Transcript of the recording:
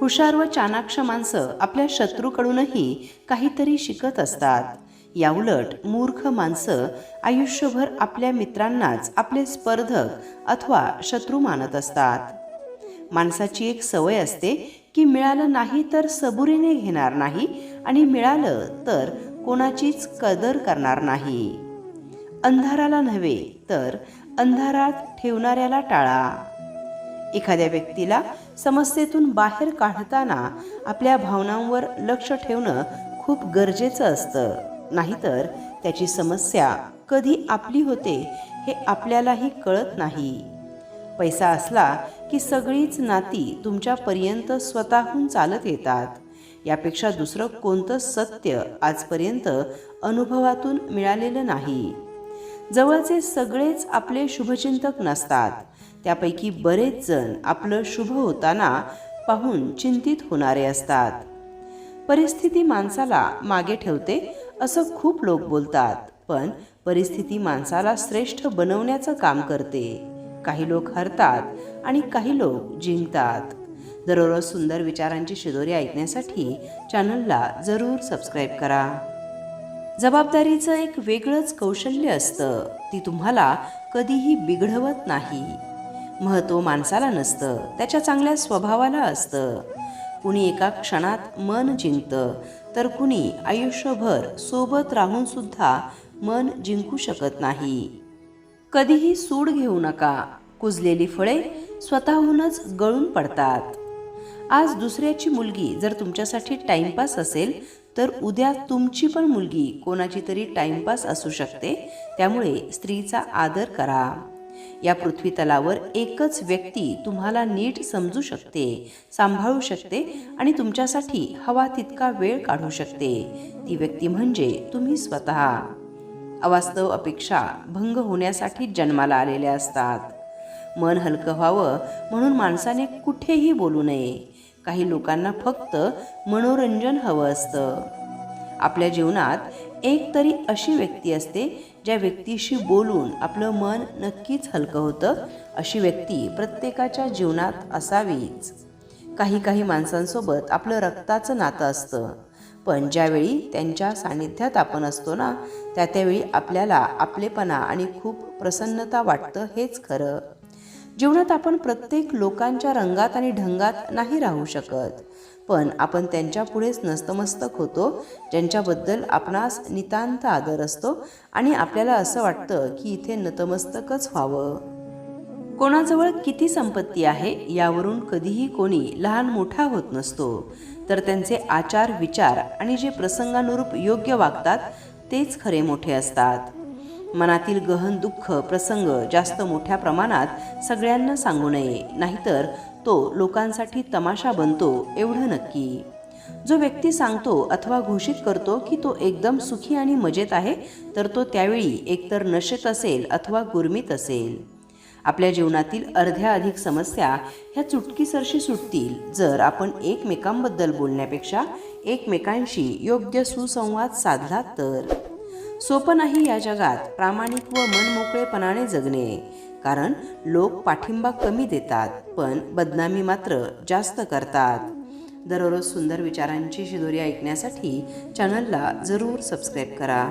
हुशार व चाणाक्ष माणसं आपल्या शत्रूकडूनही काहीतरी शिकत असतात. याउलट मूर्ख माणसं आयुष्यभर आपल्या मित्रांनाच आपले स्पर्धक अथवा शत्रू मानत असतात. माणसाची एक सवय असते की मिळालं नाही तर सबुरीने घेणार नाही आणि मिळालं तर कोणाचीच कदर करणार नाही. अंधाराला नव्हे तर अंधारात ठेवणाऱ्याला टाळा. एखाद्या व्यक्तीला समस्येतून बाहेर काढताना आपल्या भावनांवर लक्ष ठेवणं खूप गरजेचं असतं. नाहीतर त्याची समस्या कधी आपली होते हे आपल्यालाही कळत नाही. पैसा असला की सगळीच नाती तुमच्यापर्यंत स्वतःहून चालत येतात. यापेक्षा दुसरं कोणतं सत्य आजपर्यंत अनुभवातून मिळालेलं नाही. जवळचे सगळेच आपले शुभचिंतक नसतात. त्यापैकी बरेच जण आपलं शुभ होताना पाहून चिंतित होणारे असतात. परिस्थिती माणसाला मागे ठेवते असं खूप लोक बोलतात पण परिस्थिती माणसाला श्रेष्ठ बनवण्याचं काम करते. काही लोक हरतात आणि काही लोक जिंकतात. दररोज सुंदर विचारांची शिदोरी ऐकण्यासाठी चॅनलला जरूर सबस्क्राईब करा. जबाबदारीचं एक वेगळंच कौशल्य असतं ती तुम्हाला कधीही बिघडवत नाही. महत्त्व माणसाला नसतं त्याच्या चांगल्या स्वभावाला असतं. कुणी एका क्षणात मन जिंकतं तर कुणी आयुष्यभर सोबत राहून सुद्धा मन जिंकू शकत नाही. कधीही सूड घेऊ नका कुजलेली फळे स्वतःहूनच गळून पडतात. आज दुसऱ्याची मुलगी जर तुमच्यासाठी टाइमपास असेल तर उद्या तुमची पण मुलगी कोणाची तरी टाइमपास असू शकते त्यामुळे स्त्रीचा आदर करा. या पृथ्वी तलावर एकच व्यक्ती तुम्हाला नीट समजू शकते सांभाळू शकते आणि तुमच्यासाठी हवा तितका वेळ काढू शकते. ती व्यक्ती म्हणजे तुम्ही स्वतः. अवास्तव अपेक्षा भंग होण्यासाठी जन्माला आलेल्या असतात. मन हलकं व्हावं म्हणून माणसाने कुठेही बोलू नये. काही लोकांना फक्त मनोरंजन हवं असतं. आपल्या जीवनात एक तरी अशी व्यक्ती असते ज्या व्यक्तीशी बोलून आपलं मन नक्कीच हलकं होतं. अशी व्यक्ती प्रत्येकाच्या जीवनात असावीच. काही काही माणसांसोबत आपलं रक्ताचं नातं असतं. पण ज्यावेळी त्यांच्या सानिध्यात आपण असतो ना त्या त्यावेळी आपल्याला आपलेपणा आणि खूप प्रसन्नता वाटतं हेच खरं. जीवनात आपण प्रत्येक लोकांच्या रंगात आणि ढंगात नाही राहू शकत. पण आपण त्यांच्यापुढेच नस्तमस्तक होतो ज्यांच्याबद्दल आपणास नितांत आदर असतो आणि आपल्याला असं वाटतं की इथे नतमस्तकच व्हावं. कोणाजवळ किती संपत्ती आहे यावरून कधीही कोणी लहान मोठा होत नसतो. तर त्यांचे आचार विचार आणि जे प्रसंगानुरूप योग्य वागतात तेच खरे मोठे असतात. मनातील गहन दुःख प्रसंग जास्त मोठ्या प्रमाणात सगळ्यांना सांगू नये नाहीतर तो लोकांसाठी तमाशा बनतो एवढं नक्की. जो व्यक्ती सांगतो अथवा घोषित करतो की तो एकदम सुखी आणि मजेत आहे तर तो त्यावेळी एकतर नशेत असेल अथवा गुरमीत असेल. आपल्या जीवनातील अर्ध्या अधिक समस्या ह्या चुटकीसरशी सुटतील जर आपण एकमेकांबद्दल बोलण्यापेक्षा एकमेकांशी योग्य सुसंवाद साधला तर. सोपं नाही या जगात प्रामाणिक व मनमोकळेपणाने जगणे. कारण लोक पाठिंबा कमी देतात पण बदनामी मात्र जास्त करतात. दररोज सुंदर विचारांची शिदोरी ऐकण्यासाठी चॅनलला जरूर सबस्क्राईब करा.